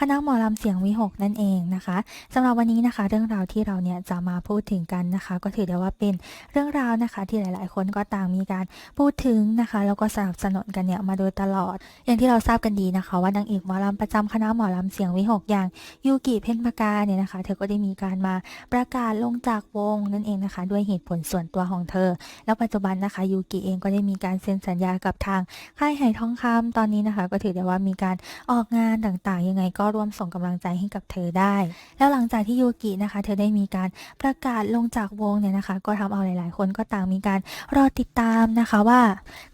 คณะหมอลำเสียงวิหกนั่นเองนะคะสำหรับวันนี้นะคะ เรื่องราวที่เราเนี่ยจะมาพูดถึงกันนะคะ ก็ถือได้ว่าเป็นเรื่องราวนะคะ ที่หลาย ๆ คนก็ต่างมีการพูดถึงนะคะ แล้วก็สนับสนุนกันเนี่ยมาโดยตลอด อย่างที่เราทราบกันดีนะคะ ว่านางเอกหมอลำประจำคณะหมอลำเสียงวิหกอย่างยูกิเพ็ญปากาเนี่ยนะคะ เธอก็ได้มีการมาประกาศลงจากวงนั่นเองนะคะ ด้วยเหตุผลส่วนตัวของเธอ แล้วปัจจุบันนะคะยูกิเองก็ได้มีการเซ็นสัญญากับทางค่ายไหทองคำตอนนี้นะคะ ก็ถือได้ว่ามีการออกงานต่าง ๆ ยังไงก็ร่วมส่งกำลังใจให้กับเธอได้ แล้วหลังจากที่ยูกินะคะ เธอได้มีการประกาศลงจากวงเนี่ยนะคะ ก็ทำเอาหลาย ๆ คนก็ต่างมีการรอติดตามนะคะว่า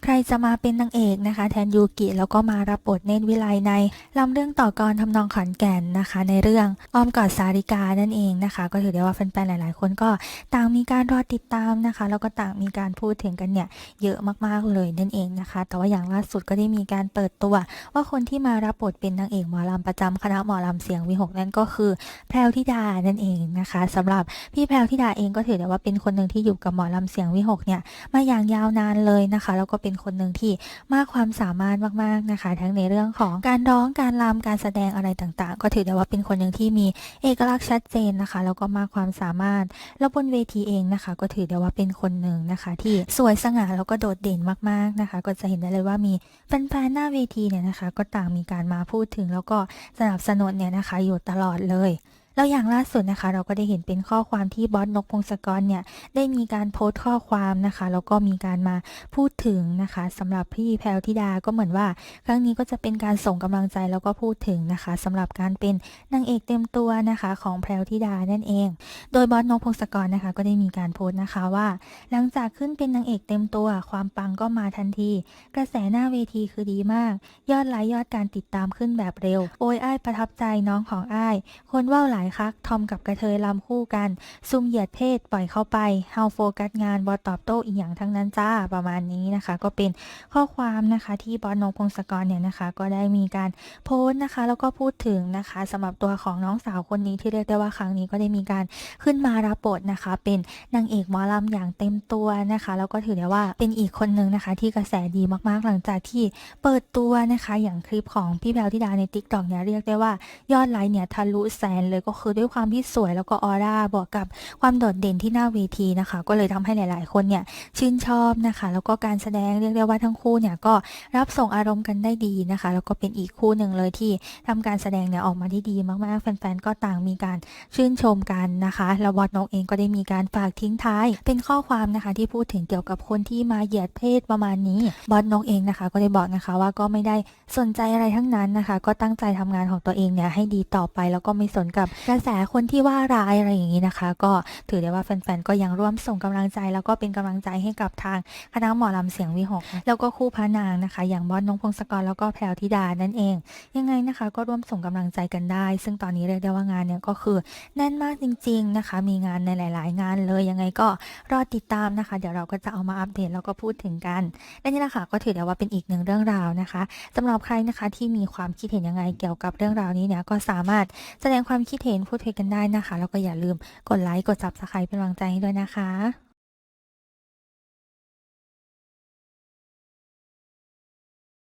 ใครจะมาเป็นนางเอกนะคะ แทนยูกิแล้วก็มารับบทเนตรวิไลในลำเรื่องต่อกรทำนองขอนแก่นนะคะ ในเรื่องอ้อมกอดสาริกานั่นเองนะคะ ก็ถือได้ว่าแฟน ๆ หลาย ๆ คนก็ต่างมีการรอติดตามนะคะ แล้วก็ต่างมีการพูดถึงกันเนี่ยเยอะมาก ๆ เลยนั่นเองนะคะ แต่ว่าอย่างล่าสุดก็ได้มีการเปิดตัว ว่าคนที่มารับบทเป็นนางเอกหมอลำประจำคณะหมอลำเสียงวิหกนั่นก็คือแพรวธิดานั่นเองนะคะสำหรับพี่แพรวธิดาเองก็ถือได้ว่าเป็นคนหนึ่งที่อยู่กับหมอลำเสียงวิหกเนี่ยมาอย่างยาวนานเลยนะคะ แล้วก็เป็นคนหนึ่งที่มากความสามารถมากๆนะคะ ทั้งในเรื่องของการร้องการรำการแสดงอะไรต่างๆ ก็ถือได้ว่าเป็นคนหนึ่งที่มีเอกลักษณ์ชัดเจนนะคะ แล้วก็มากความสามารถแล้วบนเวทีเองนะคะ ก็ถือได้ว่าเป็นคนหนึ่งนะคะ ที่สวยสง่าแล้วก็โดดเด่นมากๆนะคะ ก็จะเห็นได้เลยว่ามีแฟนๆหน้าเวทีเนี่ยนะคะ ก็ต่างมีการมาพูดถึงแล้วก็สนับสนุนเนี่ยนะคะอยู่ตลอดเลย แล้วอย่างล่าสุดนะคะ เราก็ได้เห็นเป็นข้อความที่บอสนกพงศกรเนี่ยได้มีการโพสต์ข้อความนะคะแล้วก็มีการมาพูดถึงนะคะสำหรับพี่แพรวธิดาก็เหมือนว่า ครั้งนี้ก็จะเป็นการส่งกำลังใจแล้วก็พูดถึงนะคะสำหรับการเป็นนางเอกเต็มตัวนะคะของแพรวธิดานั่นเอง โดยบอสนกพงศกรนะคะ ก็ได้มีการโพสต์นะคะว่า หลังจากขึ้นเป็นนางเอกเต็มตัว ความปังก็มาทันที กระแสหน้าเวทีคือดีมาก ยอดไลค์ยอดการติดตามขึ้นแบบเร็ว โอ้ยอ้ายประทับใจน้องของอ้ายคนว่าวหลายคัก ทอมกับกระเทยลำคู่กัน ซุ่มเหยียดเพศปล่อยเข้าไปเฮาโฟกัสงานบอตอบโต้อีกอย่างทั้งนั้นจ้าประมาณนี้นะคะ ก็เป็นข้อความนะคะที่บอสนกพงศกรเนี่ยนะคะ ก็ได้มีการโพสต์นะคะ แล้วก็พูดถึงนะคะสำหรับตัวของน้องสาวคนนี้ที่เรียกได้ว่าครั้งนี้ก็ได้มีการขึ้นมารับบทนะคะ เป็นนางเอกมอลำอย่างเต็มตัวนะคะ แล้วก็ถือได้ว่าเป็นอีกคนนึงนะคะ ที่กระแสดีมากๆ หลังจากที่เปิดตัวนะคะ อย่างคลิปของพี่แพรวธิดาในติ๊กต็อกเนี่ยเรียกได้ว่ายอดไลค์เนี่ยทะลุแสนเลยก็คือด้วยความที่สวยแล้วก็ออร่าบวกกับความโดดเด่นที่หน้าเวทีนะคะ ก็เลยทำให้หลาย ๆ คนเนี่ยชื่นชอบนะคะ แล้วก็การแสดงเรียกได้ว่าทั้งคู่เนี่ยก็รับส่งอารมณ์กันได้ดีนะคะ แล้วก็เป็นอีกคู่หนึ่งเลยที่ทำการแสดงเนี่ยออกมาได้ดีมาก ๆ แฟน ๆ ก็ต่างมีการชื่นชมกันนะคะแล้วบอสนกเองก็ได้มีการฝากทิ้งท้าย เป็นข้อความนะคะที่พูดถึงเกี่ยวกับคนที่มาเหยียดเพศประมาณนี้บอสนกเองนะคะ ก็ได้บอกนะคะว่าก็ไม่ได้สนใจอะไรทั้งนั้นนะคะ ก็ตั้งใจทำงานของตัวเองเนี่ยให้ดีต่อไปแล้วก็ไม่สนกับกระแสคนที่ว่าร้ายอะไรอย่างนี้นะคะ ก็ถือได้ว่าแฟนๆก็ยังร่วมส่งกำลังใจ แล้วก็เป็นกำลังใจให้กับทางคณะหมอลำเสียงวิหก แล้วก็คู่พระนางนะคะ อย่างบอสนกพงศกรแล้วก็แพรวธิดานั่นเอง ยังไงนะคะ ก็ร่วมส่งกำลังใจกันได้ ซึ่งตอนนี้เรียกได้ว่างานเนี่ยก็คือแน่นมากจริง ๆนะคะ มีงานในหลาย ๆ งานเลยยังไงก็รอติดตามนะคะ เดี๋ยวเราก็จะเอามาอัปเดตแล้วก็พูดถึงกันและนี่แหละค่ะก็ถือได้ว่าเป็นอีกหนึ่งเรื่องราวนะคะสำหรับใครนะคะที่มีความคิดเห็นยังไงเกี่ยวกับเรื่องราวนี้เนี่ยก็สามารถแสดงความคิดเห็นพูดคุยกันได้นะคะ แล้วก็อย่าลืมกดไลค์กด subscribe เป็นกำลังใจให้ด้วยนะคะ